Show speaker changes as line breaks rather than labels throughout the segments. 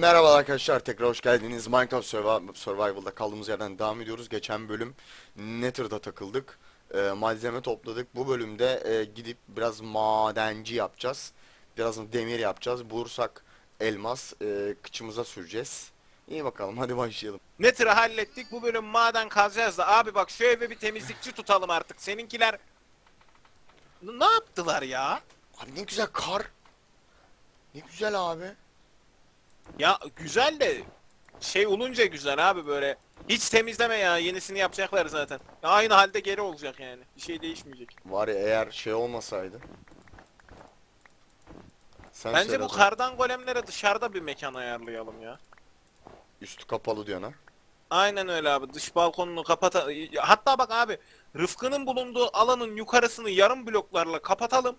Merhaba arkadaşlar tekrar hoş geldiniz. Minecraft Survi- Survival'da kaldığımız yerden devam ediyoruz. Geçen bölüm Nether'da takıldık. Ee, malzeme topladık. Bu bölümde e, gidip biraz madenci yapacağız. Biraz demir yapacağız. Bulursak elmas e, kıçımıza süreceğiz. İyi bakalım hadi başlayalım.
Nether'ı hallettik. Bu bölüm maden kazacağız da abi bak şu eve bir temizlikçi tutalım artık. Seninkiler ne yaptılar ya?
Abi ne güzel kar. Ne güzel abi.
Ya güzel de şey olunca güzel abi böyle. Hiç temizleme ya. Yenisini yapacaklar zaten. Aynı halde geri olacak yani. Bir şey değişmeyecek.
Var ya eğer şey olmasaydı. Sen
Bence
söyle
bu
de.
kardan golemlere dışarıda bir mekan ayarlayalım ya.
Üstü kapalı diyorsun ha.
Aynen öyle abi. Dış balkonunu kapata... Hatta bak abi Rıfkı'nın bulunduğu alanın yukarısını yarım bloklarla kapatalım.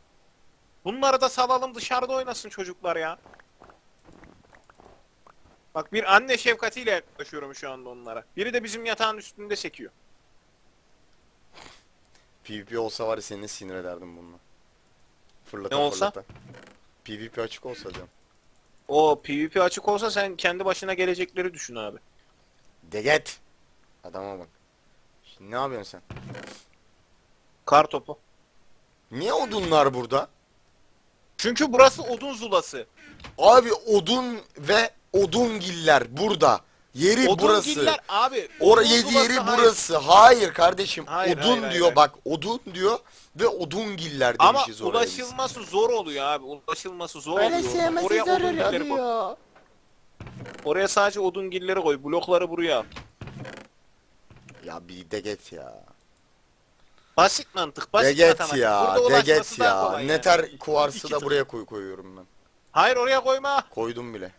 Bunları da salalım dışarıda oynasın çocuklar ya. Bak bir anne şefkatiyle yaklaşıyorum şu anda onlara. Biri de bizim yatağın üstünde çekiyor.
PvP olsa var ya seni sinir ederdim bununla. Fırlata
Ne olsa?
fırlata. PvP açık olsa diyorum.
O PvP açık olsa sen kendi başına gelecekleri düşün abi.
Deget. Adama bak. Şimdi ne yapıyorsun sen?
Kar topu.
Niye odunlar burada?
Çünkü burası odun zulası.
Abi odun ve odungiller burada. Yeri
Odun
burası.
giller abi. Odun
yedi yeri
hayır.
burası. Hayır kardeşim.
Hayır,
odun
hayır, hayır,
diyor
hayır.
bak. Odun diyor ve odungiller
Ama
demişiz oraya biz.
ulaşılması zor oluyor abi. Ulaşılması zor
Öyle
oluyor.
sevmesi
Oraya
zor
odungilleri koy.
oluyor.
Oraya sadece odungilleri koy. Blokları buraya.
Ya bir deget ya.
Basit mantık. Basit
Deget
matematik.
ya.
Burada ulaşması
Deget
daha
ya.
kolay yani.
Neter kuvarsı
İki
da buraya koy koyuyorum ben.
Hayır oraya koyma.
Koydum bile.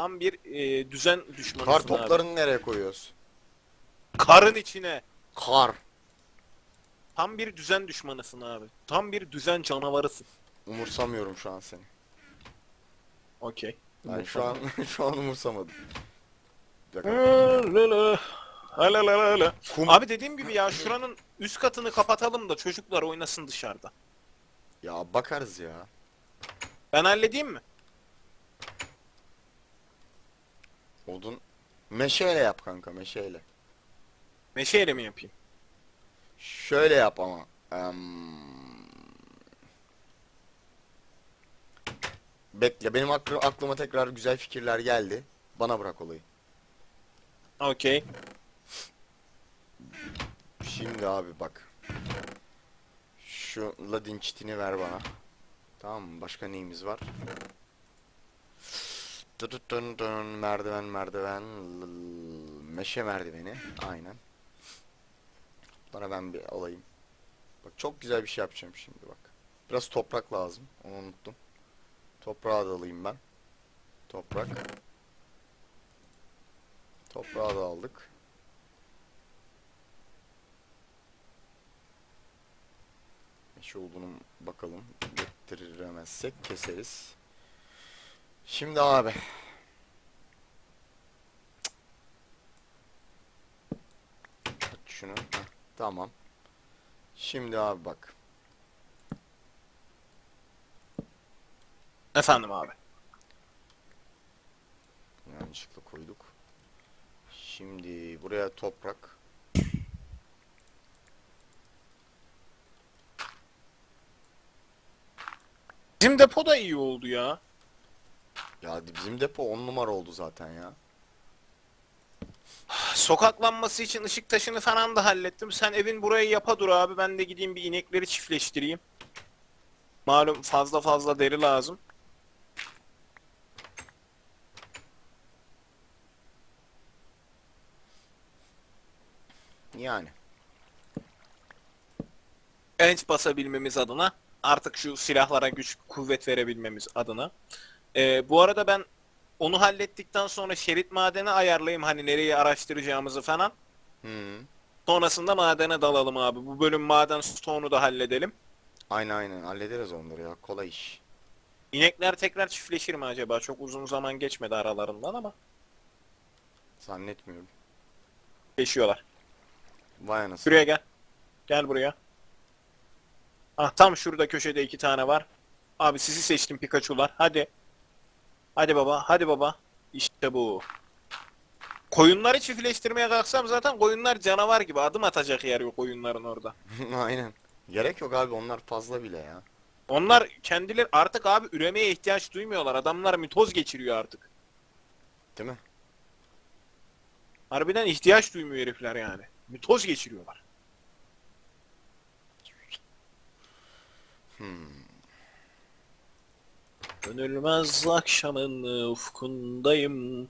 Tam bir e, düzen düşmanısın
Kar
abi.
toplarını nereye koyuyoruz?
Karın içine.
Kar.
Tam bir düzen düşmanısın abi. Tam bir düzen canavarısın.
Umursamıyorum şu an seni.
Okey.
Yani şu an şu an umursamadım. Kum
Abi dediğim gibi ya şuranın üst katını kapatalım da çocuklar oynasın dışarıda.
ya bakarız ya.
Ben halledeyim mi?
Odun meşeyle yap kanka meşeyle.
Meşeyle mi yapayım?
Şöyle yap ama. Em, Bekle benim aklı- aklıma tekrar güzel fikirler geldi. Bana bırak olayı.
Okey.
Şimdi abi bak. Şu ladin çitini ver bana. Tamam mı? Başka neyimiz var? Tut dun dun merdiven merdiven meşe merdiveni aynen. Bana ben bir alayım. Bak çok güzel bir şey yapacağım şimdi bak. Biraz toprak lazım. Onu unuttum. Toprağı da alayım ben. Toprak. Toprağı da aldık. Meşe olduğunu bakalım. Getiremezsek keseriz. Şimdi abi. Aç şunu. Heh, tamam. Şimdi abi bak.
Efendim abi.
Yanlışlıkla koyduk. Şimdi buraya toprak.
Bizim depo da iyi oldu ya.
Ya bizim depo 10 numara oldu zaten ya.
Sokaklanması için ışık taşını falan da hallettim. Sen evin burayı yapa dur abi. Ben de gideyim bir inekleri çiftleştireyim. Malum fazla fazla deri lazım.
Yani.
Enç basabilmemiz adına. Artık şu silahlara güç kuvvet verebilmemiz adına. Ee, bu arada ben onu hallettikten sonra şerit madeni ayarlayayım hani nereyi araştıracağımızı falan.
Hı.
Sonrasında madene dalalım abi. Bu bölüm maden stoğunu da halledelim.
Aynen aynen hallederiz onları ya kolay iş.
İnekler tekrar çiftleşir mi acaba? Çok uzun zaman geçmedi aralarından ama
Zannetmiyorum.
çiftleşiyorlar.
Vay anasını.
Şuraya gel. Gel buraya. Ah tam şurada köşede iki tane var. Abi sizi seçtim Pikachu'lar. Hadi. Hadi baba. Hadi baba. İşte bu. Koyunları çiftleştirmeye kalksam zaten koyunlar canavar gibi. Adım atacak yer yok koyunların orada.
Aynen. Gerek yok abi onlar fazla bile ya.
Onlar kendileri artık abi üremeye ihtiyaç duymuyorlar. Adamlar mitoz geçiriyor artık.
Değil mi?
Harbiden ihtiyaç duymuyor herifler yani. Mitoz geçiriyorlar.
Hmm.
Dönülmez akşamın ufkundayım.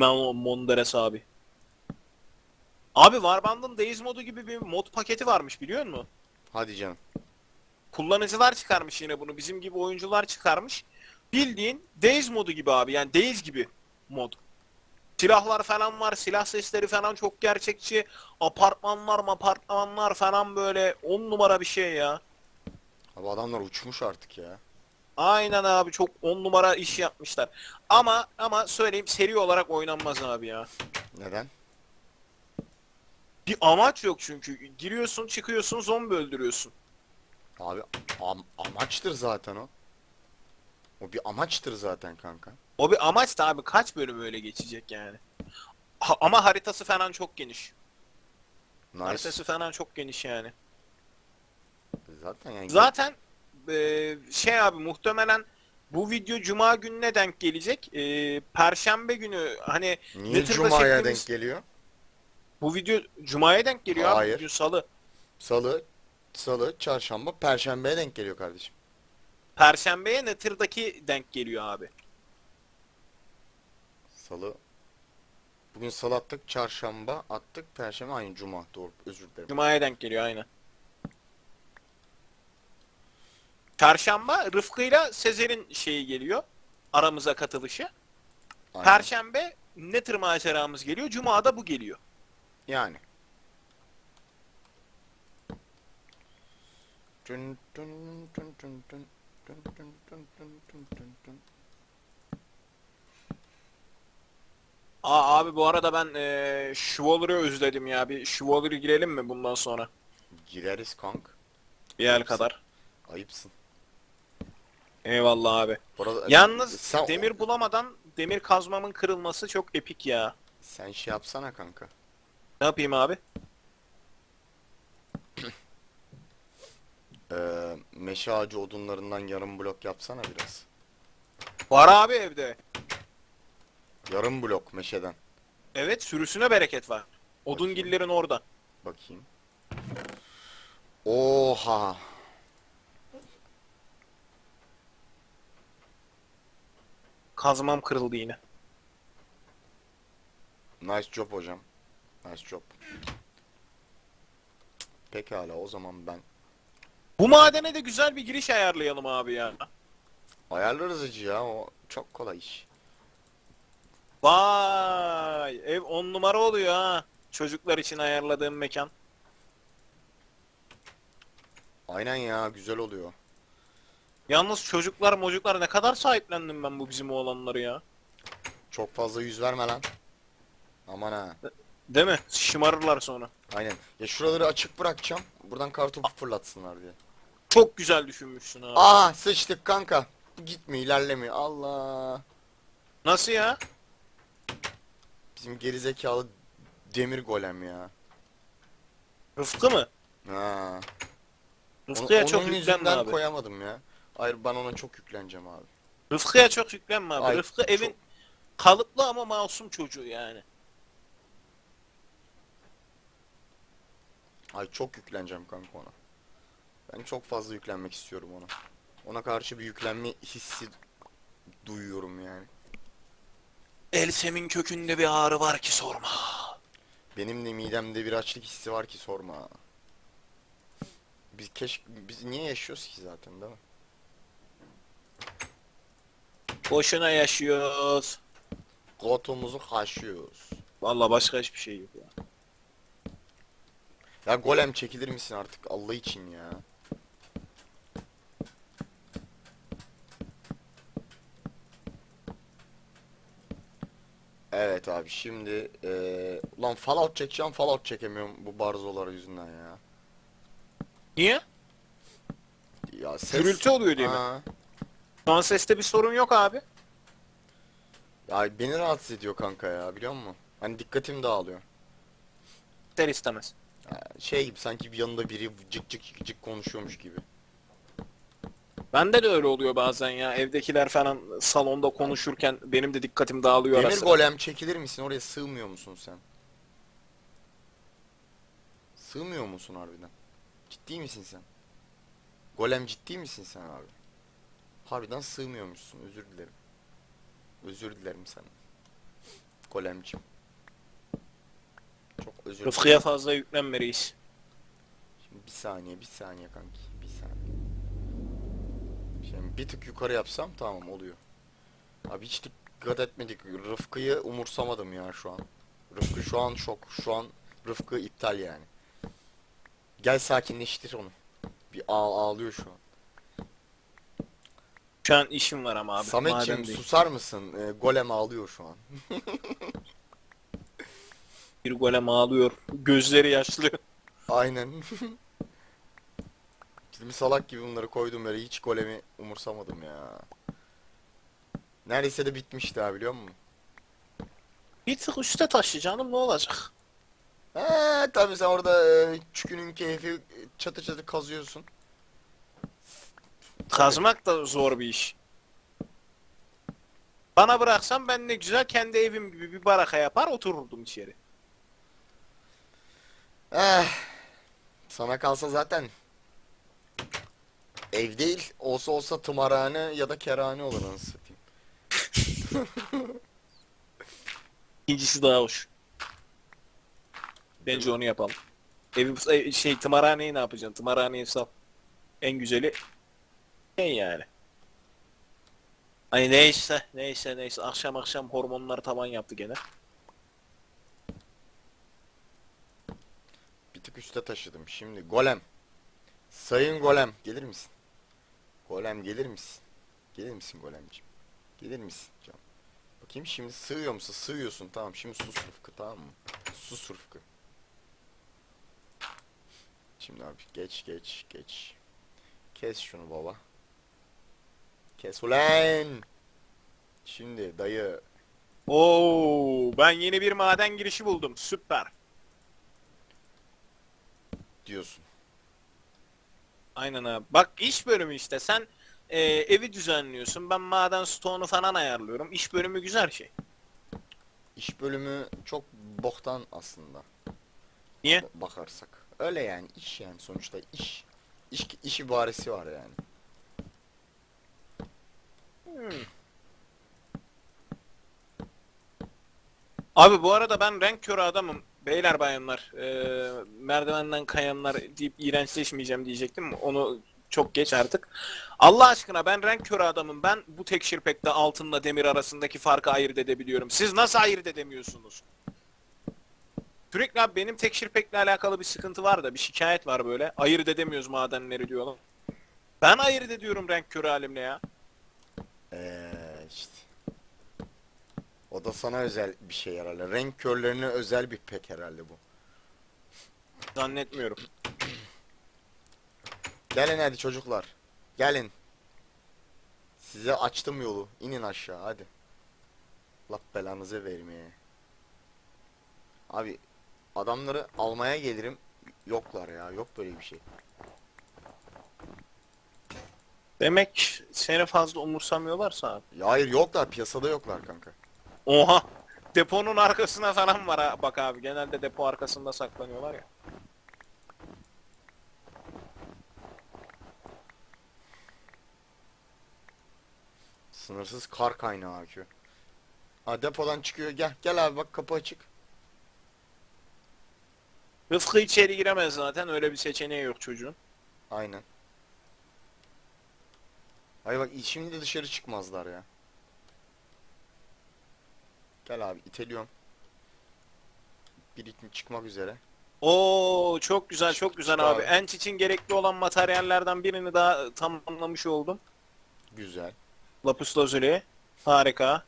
Ben o Monderes abi. Abi Warband'ın Days modu gibi bir mod paketi varmış biliyor musun?
Hadi canım.
Kullanıcılar çıkarmış yine bunu. Bizim gibi oyuncular çıkarmış. Bildiğin Days modu gibi abi. Yani Days gibi mod. Silahlar falan var. Silah sesleri falan çok gerçekçi. Apartmanlar apartmanlar falan böyle 10 numara bir şey ya.
Abi adamlar uçmuş artık ya.
Aynen abi çok 10 numara iş yapmışlar. Ama ama söyleyeyim seri olarak oynanmaz abi ya.
Neden?
Bir amaç yok çünkü. Giriyorsun çıkıyorsun zombi öldürüyorsun.
Abi am- amaçtır zaten o. O bir amaçtır zaten kanka.
O bir amaç da abi kaç bölüm öyle geçecek yani. Ha- ama haritası falan çok geniş.
Nice.
Haritası falan çok geniş yani.
Zaten yani
Zaten e, şey abi muhtemelen bu video cuma gününe denk gelecek. E, Perşembe günü hani
niye
Nether'da
Cuma'ya denk geliyor?
bu video cumaya denk geliyor abi.
Hayır.
Bugün salı.
Salı, salı, çarşamba, perşembeye denk geliyor kardeşim.
Perşembeye Nether'daki denk geliyor abi.
Salı. Bugün salı attık, çarşamba attık, perşembe aynı cuma. Doğru, özür dilerim.
Cuma'ya denk geliyor aynen. Çarşamba Rıfkı'yla Sezer'in şeyi geliyor. Aramıza katılışı.
Aynen.
Perşembe Nether maceramız geliyor. Cuma'da bu geliyor.
Yani. Dün dün dün dün dün dün dün dün dün dün dün dün.
Aa abi bu arada ben eee Schwaller'ı özledim ya. Bir Schwaller'ı girelim mi bundan sonra?
Gireriz kank.
Bir el kadar.
Ayıpsın.
Eyvallah abi.
Bu arada-
Yalnız
sen,
demir bulamadan demir kazmamın kırılması çok epik ya.
Sen şey yapsana kanka.
Ne yapayım abi?
Ee, meşe ağacı odunlarından yarım blok yapsana biraz.
Var abi evde.
Yarım blok meşeden.
Evet sürüsüne bereket var. Odungillerin orada.
Bakayım. Oha.
Kazmam kırıldı yine.
Nice job hocam. Nice job. Pekala o zaman ben
Bu madene de güzel bir giriş ayarlayalım abi ya.
ayarlarız hacı ya o çok kolay iş.
Vay ev 10 numara oluyor ha. Çocuklar için ayarladığım mekan.
Aynen ya güzel oluyor.
Yalnız çocuklar mocuklar ne kadar sahiplendim ben bu bizim oğlanları ya.
Çok fazla yüz verme lan. Aman ha.
Değil mi? Şımarırlar sonra.
Aynen. Ya şuraları açık bırakacağım. Buradan kartopu fırlatsınlar diye.
Çok güzel düşünmüşsün abi.
Aa sıçtık kanka. Gitmiyor ilerlemiyor. Allah.
Nasıl ya?
Bizim gerizekalı demir golem ya.
Rıfkı mı?
Ha.
Rıfkı'ya çok
onun
yüklenme
yüzünden
abi.
koyamadım ya. Hayır ben ona çok yükleneceğim abi.
Rıfkı'ya çok yüklenme abi.
Ay,
Rıfkı
çok-
evin kalıplı ama masum çocuğu yani.
Ay çok yükleneceğim kanka ona. Ben çok fazla yüklenmek istiyorum ona. Ona karşı bir yüklenme hissi duyuyorum yani.
Elsem'in kökünde bir ağrı var ki sorma.
Benim de midemde bir açlık hissi var ki sorma. Biz keş biz niye yaşıyoruz ki zaten değil mi?
Boşuna yaşıyoruz.
Gotumuzu kaşıyoruz.
Vallahi başka hiçbir şey yok ya.
Ya golem çekilir misin artık Allah için ya? Evet abi şimdi eee ulan Fallout çekeceğim Fallout çekemiyorum bu barzolar yüzünden ya.
Niye?
Ya ses...
Gürültü oluyor değil mi?
Ha.
Şu an seste bir sorun yok abi.
Ya beni rahatsız ediyor kanka ya biliyor musun? Hani dikkatim dağılıyor.
İster istemez.
Ya şey gibi sanki bir yanında biri cık cık cık cık konuşuyormuş gibi.
Bende de öyle oluyor bazen ya. Evdekiler falan salonda konuşurken benim de dikkatim dağılıyor
Demir
arası.
golem çekilir misin? Oraya sığmıyor musun sen? Sığmıyor musun harbiden? Ciddi misin sen? Golem ciddi misin sen abi? Harbiden sığmıyormuşsun. Özür dilerim. Özür dilerim sana. Golemcim. Çok özür dilerim.
Rıfkı'ya fazla yüklenme reis.
Şimdi bir saniye, bir saniye kanki. Bir saniye. Şimdi bir tık yukarı yapsam tamam oluyor. Abi hiç dikkat etmedik. Rıfkı'yı umursamadım ya şu an. Rıfkı şu an şok. Şu an Rıfkı iptal yani. Gel sakinleştir onu. Bir ağ ağlıyor şu an.
Şu an işim var ama abi.
Sametciğim
madem değil.
susar mısın? Ee, golem ağlıyor şu an.
Bir golem ağlıyor. Gözleri yaşlı.
Aynen. Şimdi salak gibi bunları koydum böyle hiç golemi umursamadım ya. Neredeyse de bitmişti ha biliyor musun?
Bir tık üste taşı canım ne olacak?
Eee tabi sen orada e, çükünün keyfi e, çatı çatı kazıyorsun.
Kazmak da zor bir iş. Bana bıraksan ben ne güzel kendi evim gibi bir baraka yapar otururdum içeri.
Eh, sana kalsa zaten ev değil olsa olsa tımarhane ya da kerhane olur anasını satayım.
İkincisi daha hoş. Bence onu yapalım. Evi e, şey tımarhaneyi ne yapacaksın? Tımarhaneyi sal. En güzeli şey yani. Ay neyse neyse neyse akşam akşam hormonlar tavan yaptı gene.
Bir tık üste taşıdım. Şimdi golem. Sayın golem gelir misin? Golem gelir misin? Gelir misin golemciğim? Gelir misin canım? Bakayım şimdi sığıyor musun? Sığıyorsun tamam. Şimdi sus Rıfkı tamam mı? Sus Rıfkı. Şimdi abi geç geç geç. Kes şunu baba. Kes ulan. Şimdi dayı
Oo ben yeni bir maden girişi buldum. Süper.
diyorsun.
Aynen abi. Bak iş bölümü işte sen e, evi düzenliyorsun. Ben maden stoğunu falan ayarlıyorum. İş bölümü güzel şey.
İş bölümü çok boktan aslında.
Niye?
Ba- Bakarsak. Öyle yani iş yani sonuçta iş. İş, iş ibaresi var yani.
Abi bu arada ben renk körü adamım. Beyler bayanlar, e, merdivenden kayanlar deyip iğrençleşmeyeceğim diyecektim. Onu çok geç artık. Allah aşkına ben renk körü adamım. Ben bu tek şirpekte altınla demir arasındaki farkı ayırt edebiliyorum. Siz nasıl ayırt edemiyorsunuz? Sürekli abi benim tek şirpekle alakalı bir sıkıntı var da bir şikayet var böyle. Ayırt edemiyoruz madenleri diyorlar. Ben ayırt ediyorum renk körü halimle ya.
Eee işte. O da sana özel bir şey herhalde. Renk körlerine özel bir pek herhalde bu.
Zannetmiyorum.
Gelin hadi çocuklar. Gelin. Size açtım yolu. İnin aşağı hadi. Allah belanızı vermeye. Abi adamları almaya gelirim. Yoklar ya. Yok böyle bir şey.
Demek seni fazla umursamıyorlarsa abi.
Ya hayır yoklar. Piyasada yoklar kanka.
Oha! Deponun arkasına falan var ha. Bak abi genelde depo arkasında saklanıyorlar ya.
Sınırsız kar kaynağı akıyor. Ha depodan çıkıyor. Gel gel abi bak kapı açık.
Rıfkı içeri giremez zaten öyle bir seçeneği yok çocuğun.
Aynen. Ay bak şimdi de dışarı çıkmazlar ya. Gel abi iteliyorum. Bir itin çıkmak üzere.
Oo çok güzel çok güzel abi.
abi.
Enç için gerekli olan materyallerden birini daha tamamlamış oldum.
Güzel.
Lapis lazuli. Harika.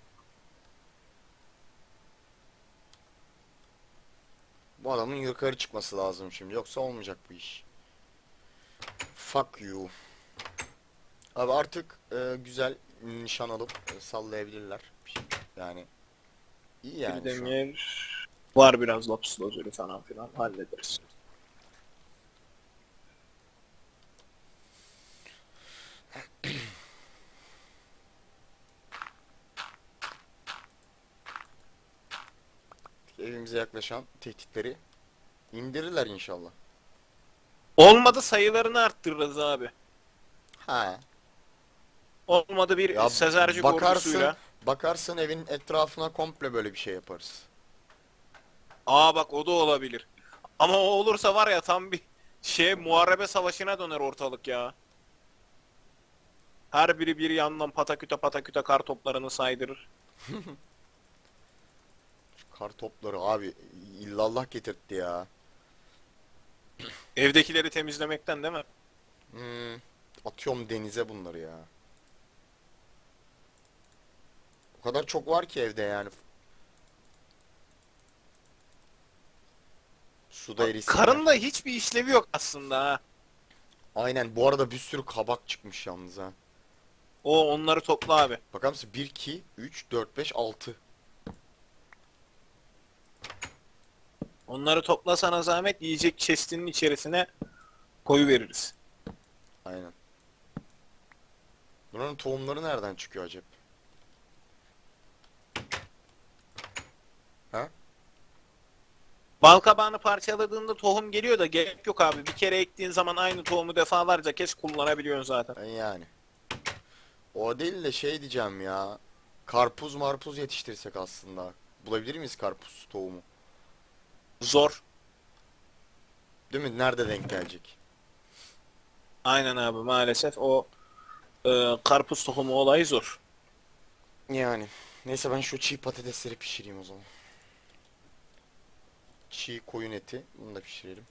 Bu adamın yukarı çıkması lazım şimdi. Yoksa olmayacak bu iş. Fuck you. Abi artık e, güzel nişan alıp e, sallayabilirler. Yani iyi yani
demir var biraz lapis lazuli falan filan hallederiz.
Evimize yaklaşan tehditleri indirirler inşallah.
Olmadı sayılarını arttırırız abi.
Ha.
Olmadı bir
Ya
Sezercik
bakarsın,
ordusuyla.
Bakarsın evin etrafına komple böyle bir şey yaparız.
Aa bak o da olabilir. Ama o olursa var ya tam bir şey muharebe savaşına döner ortalık ya. Her biri bir yandan pataküte pataküte kar toplarını saydırır.
Şu kar topları abi illallah getirtti ya.
Evdekileri temizlemekten değil mi?
Hmm, atıyorum denize bunları ya. O kadar çok var ki evde yani. Suda erisinler.
Karın da hiçbir işlevi yok aslında ha.
Aynen bu arada bir sürü kabak çıkmış yalnız ha.
O onları topla abi.
Bakar mısın? 1, 2, 3, 4, 5, 6.
Onları topla sana zahmet yiyecek chest'inin içerisine koyu veririz.
Aynen. Bunların tohumları nereden çıkıyor acaba?
Bal kabağını parçaladığında tohum geliyor da gerek yok abi. Bir kere ektiğin zaman aynı tohumu defalarca kez kullanabiliyorsun zaten.
E Yani. O değil de şey diyeceğim ya. Karpuz marpuz yetiştirsek aslında. Bulabilir miyiz karpuz tohumu?
Zor.
Değil mi? Nerede denk gelecek?
Aynen abi maalesef o e, karpuz tohumu olayı zor.
Yani. Neyse ben şu çiğ patatesleri pişireyim o zaman. Çiğ koyun eti. Bunu da pişirelim.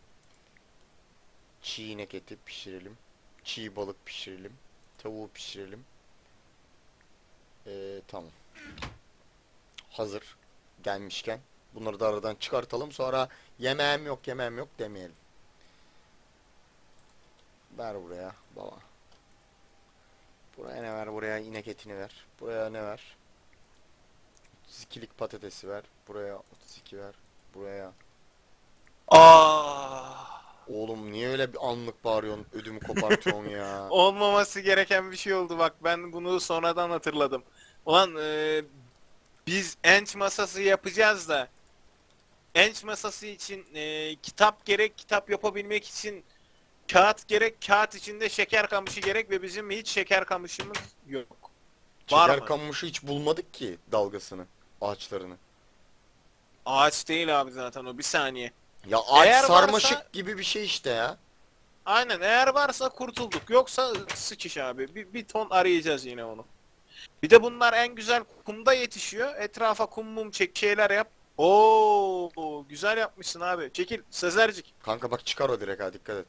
Çiğ inek eti pişirelim. Çiğ balık pişirelim. Tavuğu pişirelim. Ee, tamam. Hazır. Gelmişken. Bunları da aradan çıkartalım. Sonra yemeğim yok yemeğim yok demeyelim. Ver buraya baba. Buraya ne ver? Buraya inek etini ver. Buraya ne ver? 32'lik patatesi ver. Buraya 32 ver. Buraya.
Aa,
Oğlum niye öyle bir anlık bağırıyorsun? Ödümü kopartıyorsun ya.
olmaması gereken bir şey oldu bak ben bunu sonradan hatırladım. Ulan e, biz enç masası yapacağız da enç masası için e, kitap gerek kitap yapabilmek için kağıt gerek kağıt içinde şeker kamışı gerek ve bizim hiç şeker kamışımız yok. Var
Şeker
mı?
kamışı hiç bulmadık ki dalgasını. Ağaçlarını.
Ağaç değil abi zaten o bir saniye.
Ya ağaç
Eğer
sarmaşık
varsa-
gibi bir şey işte ya.
Aynen eğer varsa kurtulduk yoksa sıçış abi bir, bir ton arayacağız yine onu. Bir de bunlar en güzel kumda yetişiyor. Etrafa kum mum çek şeyler yap. Oo güzel yapmışsın abi. Çekil Sezercik.
Kanka bak çıkar o direkt ha dikkat et.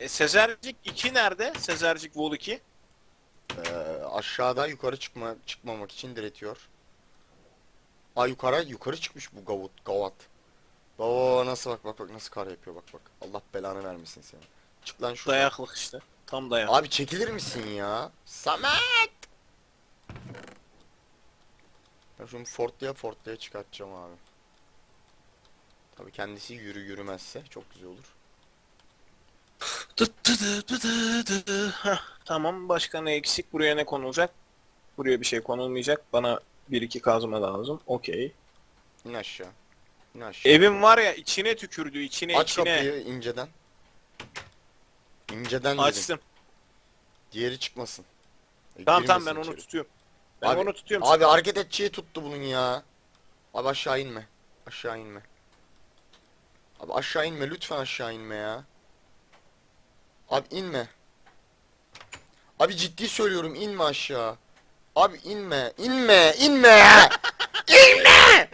E, Sezercik 2 nerede? Sezercik Vol 2.
Ee, aşağıda yukarı çıkma çıkmamak için diretiyor. Aa yukarı yukarı çıkmış bu gavut gavat. Baba nasıl bak bak bak nasıl kar yapıyor bak bak. Allah belanı vermesin seni. Çık lan şuradan.
Dayaklık işte. Tam dayak.
Abi çekilir misin ya? Samet! Ben şunu fortlaya fortlaya çıkartacağım abi. Tabi kendisi yürü yürümezse çok güzel olur.
Tıt. Heh, Tamam başka ne eksik? Buraya ne konulacak? Buraya bir şey konulmayacak. Bana bir iki kazma lazım. Okey.
İn aşağı. İn aşağı.
Evim var ya içine tükürdü içine
Aç
içine.
kapıyı inceden. İnceden dedim.
Açtım.
Diğeri çıkmasın. E,
Tamam tamam
girmesin
ben onu
içeri.
tutuyorum. Ben
Abi-
onu tutuyorum.
Abi hareket edeceği tuttu bunun ya. Abi aşağı inme. Aşağı inme. Abi aşağı inme lütfen aşağı inme ya. Abi inme. Abi ciddi söylüyorum inme aşağı. Abi inme, inme, inme. inme.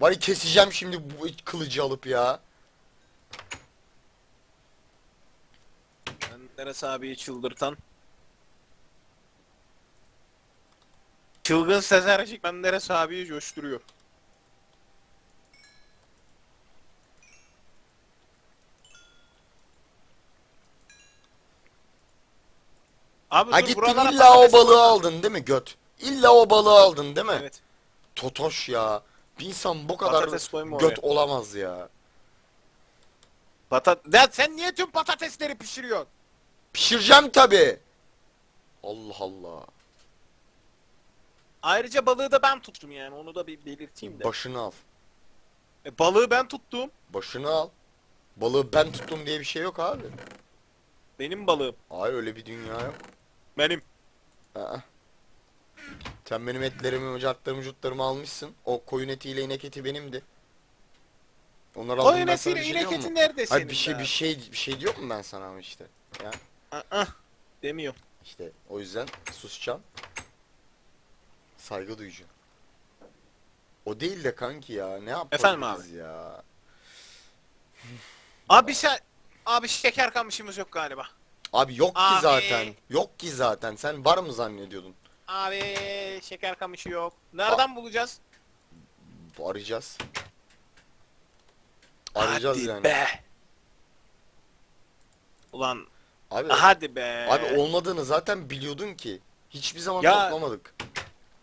Bari keseceğim şimdi bu kılıcı alıp ya.
Menderes abiyi çıldırtan. Çılgın Sezercik Menderes abiyi coşturuyor. Abi
Ha
dur,
gittin
buralara
illa o
patates
balığı
koyma.
aldın değil mi göt? İlla o balığı aldın değil mi?
Evet.
Totoş ya. Bir insan bu kadar
Patates koyma
göt
oraya.
olamaz ya.
Patat ya sen niye tüm patatesleri pişiriyorsun?
Pişireceğim tabi. Allah Allah.
Ayrıca balığı da ben tuttum yani onu da bir belirteyim de.
Başını al.
E, balığı ben tuttum.
Başını al. Balığı ben tuttum diye bir şey yok abi.
Benim balığım.
Hayır öyle bir dünya yok.
Benim.
Aa. Sen benim etlerimi, ocaklarımı, cutlarımı almışsın. O koyun etiyle inek eti benimdi. Onları aldım
Koyun
ben sana
etiyle
şey
inek
diyor mu?
eti nerede senin?
Hayır bir şey
be?
bir şey bir şey diyor mu ben sana ama işte. Ya
Aa, demiyorum.
işte o yüzden susacağım. Saygı duyacağım. O değil de kanki ya ne yapalım
Efendim abi?
ya.
Abi şey Abi şeker kamışımız yok galiba.
Abi yok ki
Abi.
zaten. Yok ki zaten. Sen var mı zannediyordun?
Abi şeker kamışı yok. Nereden bulacağız?
Arayacağız. Arayacağız
hadi
yani.
be. Ulan
Abi
hadi be.
Abi olmadığını zaten biliyordun ki. Hiçbir zaman
Ya-
toplamadık.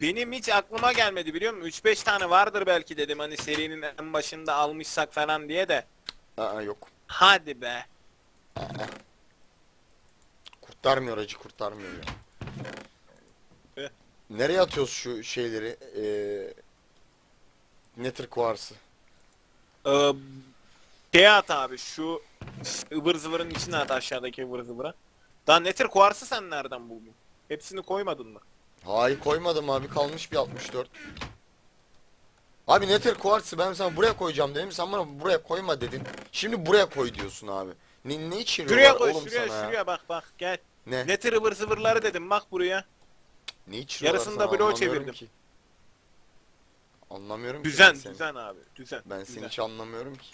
Benim hiç aklıma gelmedi biliyor musun? 3-5 tane vardır belki dedim hani serinin en başında almışsak falan diye de.
Aa yok.
Hadi be.
Kurtarmıyor acı kurtarmıyor ya.
Eh.
Nereye atıyoruz şu şeyleri? Ee, Nether Quartz'ı.
Ee, şey at abi şu ıvır zıvırın içine at aşağıdaki ıvır zıvıra. Daha netir kuarsı sen nereden buldun? Hepsini koymadın mı?
Hayır koymadım abi kalmış bir 64. Abi Nether Quartz'ı ben sana buraya koyacağım dedim. Sen bana buraya koyma dedin. Şimdi buraya koy diyorsun abi. Ne, ne içiriyorlar
Şuraya koy
oğlum
şuraya
sana ya?
şuraya bak bak gel.
Ne?
Netir ıvır zıvırları dedim bak buraya.
Ne içiriyorlar
Yarısını
sana
da
anlamıyorum
çevirdim.
ki. Anlamıyorum ki
Düzen
seni.
düzen abi düzen.
Ben
düzen.
seni hiç anlamıyorum ki.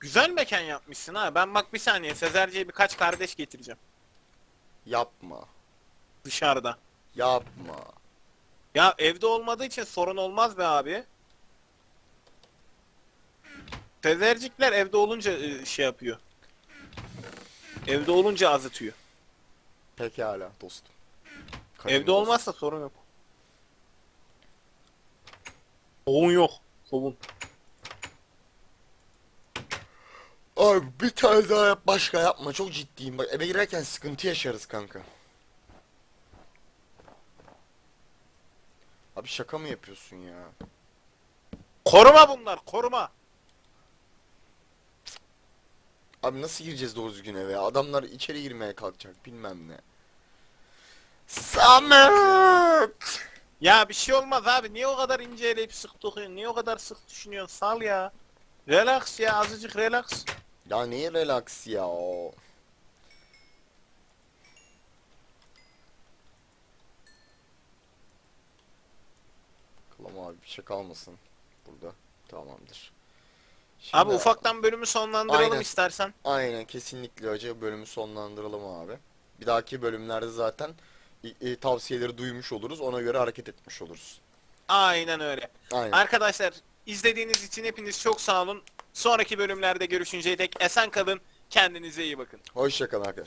Güzel mekan yapmışsın ha. Ben bak bir saniye Sezerci'ye birkaç kardeş getireceğim.
Yapma.
Dışarıda.
Yapma.
Ya evde olmadığı için sorun olmaz be abi. Sezercikler evde olunca e, şey yapıyor. Evde olunca azıtıyor.
Pekala dostum. Kadim
Evde
dostum.
olmazsa sorun yok. Soğun yok. Soğun.
Abi bir tane daha yap başka yapma çok ciddiyim bak eve girerken sıkıntı yaşarız kanka. Abi şaka mı yapıyorsun ya?
Koruma bunlar koruma.
Abi nasıl gireceğiz doğru düzgün eve? Adamlar içeri girmeye kalkacak bilmem ne. Samet!
Ya bir şey olmaz abi. Niye o kadar inceleyip sık dokuyorsun? Niye o kadar sık düşünüyorsun? Sal ya. Relax ya azıcık relax.
Ya neye relax ya? Bakalım abi bir şey kalmasın burada. Tamamdır. Şimdi-
Abi ufaktan bölümü sonlandıralım
Aynen.
istersen.
Aynen kesinlikle acı bölümü sonlandıralım abi. Bir dahaki bölümlerde zaten e, tavsiyeleri duymuş oluruz. Ona göre hareket etmiş oluruz.
Aynen öyle.
Aynen.
Arkadaşlar izlediğiniz için hepiniz çok sağ olun. Sonraki bölümlerde görüşünceye dek esen kalın. Kendinize iyi bakın.
Hoşçakalın arkadaşlar.